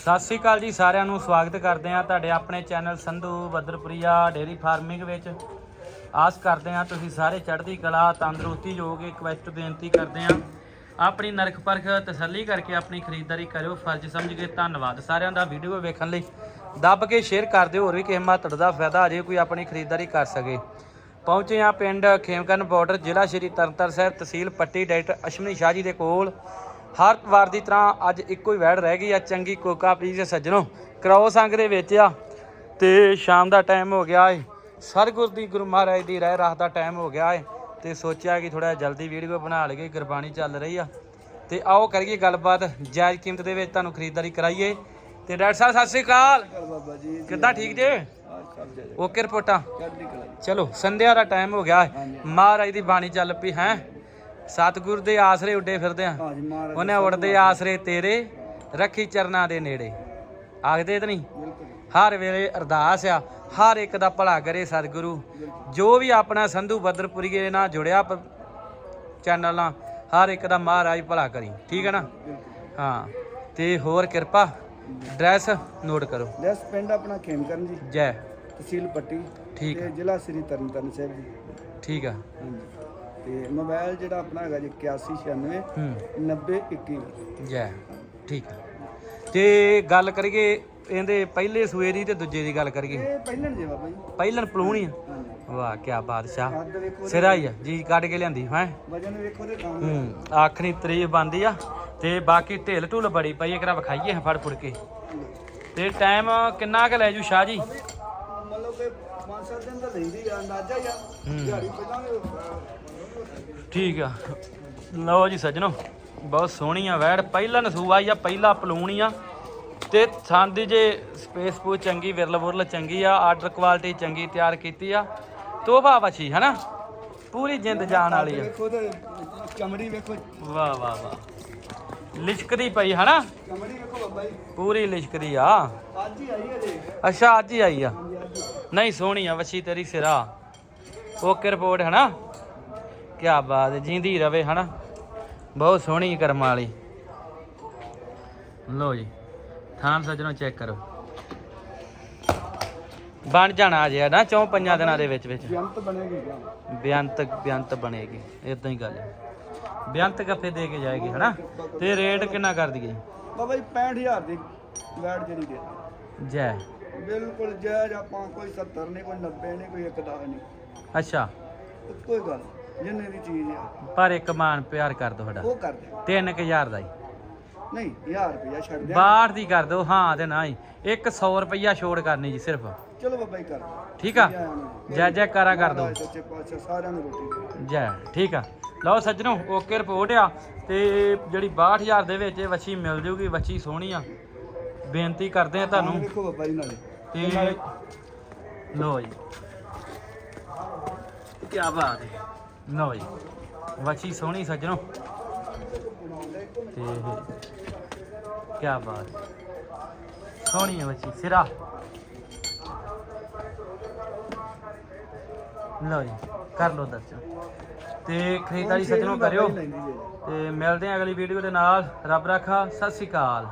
ਸਤਿ ਸ੍ਰੀ ਅਕਾਲ ਜੀ, ਸਾਰਿਆਂ ਨੂੰ ਸਵਾਗਤ ਕਰਦੇ ਹਾਂ ਤੁਹਾਡੇ ਆਪਣੇ channel Sandhu Baddarpuria dairy farming ਵਿੱਚ। ਆਸ ਕਰਦੇ ਹਾਂ ਤੁਸੀਂ ਸਾਰੇ ਚੜ੍ਹਦੀ ਕਲਾ, ਤੰਦਰੁਸਤੀ ਯੋਗ ਰਿਕਵੈਸਟ ਬੇਨਤੀ ਕਰਦੇ ਹਾਂ, ਆਪਣੀ ਨਰਖ ਪਰਖ ਤਸੱਲੀ ਕਰਕੇ ਆਪਣੀ ਖਰੀਦਦਾਰੀ ਕਰਿਓ, ਫਰਜ਼ ਸਮਝ ਕੇ ਧੰਨਵਾਦ। ਸਾਰਿਆਂ ਦਾ ਵੀਡੀਓ ਵੇਖਣ ਲਈ ਦੱਬ ਕੇ ਸ਼ੇਅਰ ਕਰ ਦਿਓ, ਹੋਰ ਵੀ ਕਿਸੇ ਮਾਤੜ ਦਾ ਫਾਇਦਾ ਅਜੇ ਕੋਈ ਆਪਣੀ ਖਰੀਦਦਾਰੀ ਕਰ ਸਕੇ। ਪਹੁੰਚੇ ਆ ਪਿੰਡ ਖੇਮਕਰਨ ਬਾਰਡਰ ਜ਼ਿਲ੍ਹਾ ਸ਼੍ਰੀ ਤਰਨਤਾਰਨ ਸਾਹਿਬ, ਤਹਿਸੀਲ ਪੱਟੀ, ਡਾਕਟਰ ਅਸ਼ਮਨੀ ਸ਼ਾਹ ਜੀ ਦੇ ਕੋਲ। ਹਰ ਵਾਰ ਦੀ ਤਰ੍ਹਾਂ ਅੱਜ ਇੱਕੋ ਹੀ ਵੈੜ ਰਹਿ ਗਈ ਆ ਚੰਗੀ ਕੋਕਾ ਪਲੀਜ਼ ਸੱਜਣੋ। ਕ੍ਰੋਸ ਅੰਗ ਦੇ ਵਿੱਚ ਆ। ਤੇ ਸ਼ਾਮ ਦਾ ਟਾਈਮ ਹੋ ਗਿਆ ਏ। ਸਰਗੁਰ ਦੀ ਗੁਰੂ ਮਹਾਰਾਜ ਦੀ ਰਹਿ ਰਾਤ ਦਾ ਟਾਈਮ ਹੋ ਗਿਆ ਏ। ਤੇ ਸੋਚਿਆ ਕਿ ਥੋੜਾ ਜਲਦੀ ਵੀਡੀਓ ਬਣਾ ਲਈਏ ਗੁਰਬਾਣੀ ਚੱਲ ਰਹੀ ਆ। ਤੇ ਆਓ ਕਰੀਏ ਗੱਲਬਾਤ ਜਾਇਜ਼ ਕੀਮਤ ਦੇ ਵਿੱਚ ਤੁਹਾਨੂੰ ਖਰੀਦਦਾਰੀ ਕਰਾਈਏ। ਤੇ ਡਾਕਟਰ ਸਾਹਿਬ ਸਤਿ ਸ੍ਰੀ ਅਕਾਲ। ਕਿੱਦਾਂ ਠੀਕ ਜੇ? ਓਕੇ ਰਿਪੋਰਟਾਂ। ਚਲੋ ਸੰਧਿਆ ਦਾ ਟਾਈਮ ਹੋ ਗਿਆ ਹੈ। ਮਹਾਰਾਜ ਦੀ ਬਾਣੀ ਚੱਲ ਪਈ ਹੈ? ਸਤਿਗੁਰ ਦੇ ਆਸਰੇ ਉੱਡੇ ਫਿਰਦੇ ਆ। ਹਾਂਜੀ ਮਹਾਰਾਜ ਉਹਨੇ ਉੜਦੇ ਆਸਰੇ ਤੇਰੇ ਰੱਖੀ ਚਰਨਾਂ ਦੇ ਨੇੜੇ। ਆਖਦੇ ਤਾਂ ਨਹੀਂ? ਹਰ ਵੇਲੇ ਅਰਦਾਸ ਆ ਹਰ ਇੱਕ ਦਾ ਭਲਾ ਕਰੇ ਸਤਿਗੁਰੂ। ਜੋ ਵੀ ਆਪਣਾ ਸੰਧੂ ਬੱਦਰਪੁਰੀਏ ਨਾਲ ਜੁੜਿਆ ਚੈਨਲ ਨਾਲ ਹਰ ਇੱਕ ਦਾ ਮਹਾਰਾਜ ਭਲਾ ਕਰੀ। ਠੀਕ ਹੈ ਨਾ? ਹਾਂ ਤੇ ਹੋਰ ਕਿਰਪਾ ਡਰੈਸ ਨੋਟ ਕਰੋ। ਲੈਸ ਪਿੰਡ ਆਪਣਾ ਖੇਮਕਰਨ ਜੀ। ਜੈ। ਤਹਿਸੀਲ ਪੱਟੀ ਠੀਕ ਆ। ਜ਼ਿਲ੍ਹਾ ਸ੍ਰੀ ਤਰਨਤਾਰਨ ਸਾਹਿਬ ਜੀ। ਠੀਕ ਆ। ਹਾਂਜੀ। ਤੇ ਮੋਬਾਈਲ ਜਿਹੜਾ ਆਪਣਾ ਹੈਗਾ ਜੀ 8196 ਹੂੰ। 9021 ਜੈ ਠੀਕ ਆ। ਤੇ ਗੱਲ ਕਰੀਏ ਇਹਦੇ ਪਹਿਲੇ ਸੂਏ ਦੀ ਤੇ ਦੂਜੇ ਦੀ ਗੱਲ ਕਰੀਏ। ਇਹ ਪਹਿਲਣ ਜੀ ਬਾਬਾ ਜੀ। ਪਹਿਲਨ ਪਲੂਣੀ ਆ। ਹਾਂਜੀ। ਵਾਹ ਕੀ ਬਾਦਸ਼ਾਹ। ਕੱਦ ਵੇਖੋ ਸਿਰਾ ਹੀ ਆ ਜੀ ਕੱਢ ਕੇ ਲਿਆਂਦੀ ਹੈ। ਵਜਨ ਵੇਖੋ ਤੇ ਕਾਂ ਹੂੰ ਆਖਰੀ ਤਰੀਫ ਬੰਦੀ ਆ। ਤੇ ਬਾਕੀ ਢਿੱਲ ਢੁੱਲ ਬੜੀ ਪਈ ਇੱਕ ਰਾ ਵਿਖਾਈਏ ਫੜ ਫੁੜ ਕੇ। ਤੇ ਟਾਈਮ ਕਿੰਨਾ ਕੁ ਲੈ ਜੂ ਸ਼ਾਹ ਜੀ? ਮਤਲਬ ਕਿ 5-7 ਦਿਨ ਤਾਂ ਲੈਂਦੀ ਆ ਅੰਦਾਜ਼ਾ ਹੀ ਆ। ਹੂੰ। ਠੀਕ ਆ। ਲਓ ਜੀ ਸੱਜਣੋ ਬਹੁਤ ਸੋਹਣੀ ਆ ਵੈੜ ਪਹਿਲਾ ਨਸੂਆ ਆ ਪਹਿਲਾ ਪਲੂਣੀ ਆ। ਤੇ ਦੀ ਜੇ ਸਪੇਸ ਪੂ ਚੰਗੀ ਵਿਰਲ ਬੁਰਲ ਚੰਗੀ ਆ ਆਰਡਰ ਕੁਆਲਿਟੀ ਚੰਗੀ ਤਿਆਰ ਕੀਤੀ ਆ। ਤੋਹਫਾ ਵਛੀ ਹਨਾ? ਪੂਰੀ ਜਿੰਦ ਜਾਨ ਵਾਲੀ ਆ। ਵੇਖੋ ਤੇ ਚਮੜੀ ਵੇਖੋ। ਵਾਹ ਵਾਹ ਵਾਹ। ਲਿਸ਼ਕਦੀ ਪਈ ਹਨਾ? ਚਮੜੀ ਵੇਖੋ ਬਾਬਾ ਜੀ। ਪੂਰੀ ਲਿਸ਼ਕਦੀ ਆ। ਅੱਜ ਹੀ ਆਈ ਹੈ ਜੀ ਅੱਛਾ ਅੱਜ ਹੀ ਆਈ ਆ। ਨਹੀਂ ਸੋਹਣੀ ਆ ਵਛੀ ਤੇਰੀ ਸਿਰਾ। ਓਕੇ ਰਿਪੋਰਟ ਹਨਾ? ਕੀ ਬਾਤ ਹੈ ਜਿੰਦੀ ਰਵੇ ਹਨਾ? ਬਹੁਤ ਸੋਹਣੀ ਕਰਮਾਂ ਵਾਲੀ। ਲੋ ਜੀ ਥਾਨ ਸੱਜਣੋ ਚੈੱਕ ਕਰੋ। ਬਣ ਜਾਣਾ ਅਜੇ ਨਾ? ਚੌਂ ਪੰਜਾਂ ਦਿਨਾਂ ਦੇ ਵਿੱਚ ਵਿੱਚ। ਜੰਤ ਬਣੇਗੀ ਜਾਂ ਬੇਅੰਤ ਬੇਅੰਤ ਬਣੇਗੀ ਇਦਾਂ ਹੀ ਗੱਲ ਹੈ। ਬੇਅੰਤ ਗੱਫੇ ਦੇ ਕੇ ਜਾਏਗੀ ਹਨਾ? ਤੇ ਰੇਟ ਕਿੰਨਾ ਕਰ ਦਈਏ? ਬਾਬਾ ਜੀ 65000 ਦੀ ਵੈਟ ਜਿਹੜੀ ਦੇ ਜੈ। ਬਿਲਕੁਲ ਜਾਇਜ਼ ਆਪਾਂ ਕੋਈ 70 ਨਹੀਂ ਕੋਈ 90 ਨਹੀਂ ਕੋਈ 1 ਨਹੀਂ। ਅੱਛਾ। ਕੋਈ ਗੱਲ ਜਿੰਨੇ ਦੀ ਚੀਜ਼ ਆ। ਪਰ ਇੱਕ ਮਾਨ ਪਿਆਰ ਕਰ ਦੋ ਸਾਡਾ। ਉਹ ਕਰ ਦੇ। 3000 ਦਾ ਹੀ। ਨਹੀਂ 1000 ਰੁਪਇਆ ਛੱਡ ਦੇ। ਬਾਹਰ ਦੀ ਕਰ ਦੋ ਹਾਂ ਤੇ ਨਾ ਹੀ। ਇੱਕ 100 ਰੁਪਈਆ ਛੋੜ ਕਰਨੀ ਜੀ ਸਿਰਫ। ਚਲੋ ਬਾਬਾ ਜੀ ਕਰ। ਠੀਕ ਆ? ਜੈ ਆਨੰਦ। ਜੈ ਜੈ ਕਾਰਾ ਕਰ ਦੋ। ਮਹਾਰਾਜ ਸੱਚੇ ਪਾਤਸ਼ਾਹ ਸਾਰਿਆਂ ਨੂੰ ਰੋਟੀ ਦੇ ਜੈ ਠੀਕ ਆ। ਲਓ ਸੱਜਣੋ ਓਕੇ ਰਿਪੋਰਟ ਆ। ਤੇ ਜਿਹੜੀ 62000 ਦੇ ਵਿੱਚ ਇਹ ਵੱਛੀ ਮਿਲ ਜੂਗੀ ਵੱਛੀ ਸੋਹਣੀ ਆ। ਬੇਨਤੀ ਕਰਦੇ ਆ ਤੁਹਾਨੂੰ। ਵੇਖੋ ਬਾਬਾ ਜੀ ਨਾਲੇ। ਤੇ ਲੋ ਜੀ। ਕੀ ਬਾਤ ਹੈ। ਲੋ ਜੀ। ਵੱਛੀ ਸੋਹਣੀ ਸੱਜਣੋ। ਤੇ ਕੀ ਬਾਤ ਹੈ। ਸੋਹਣੀ ਹੈ ਵੱਛੀ ਸਿਰਾ। ਲੋ ਜੀ। ਕਰ ਲੋ ਦਰਸ਼ਨ। ਤੇ ਖਰੀਦਦਾਰੀ ਸੱਜਣੋ ਕਰਿਓ। ਤੇ ਮਿਲਦੇ ਆ ਅਗਲੀ ਵੀਡੀਓ ਦੇ ਨਾਲ। ਰੱਬ ਰਾਖਾ। ਸਤਿ ਸ਼੍ਰੀ ਅਕਾਲ।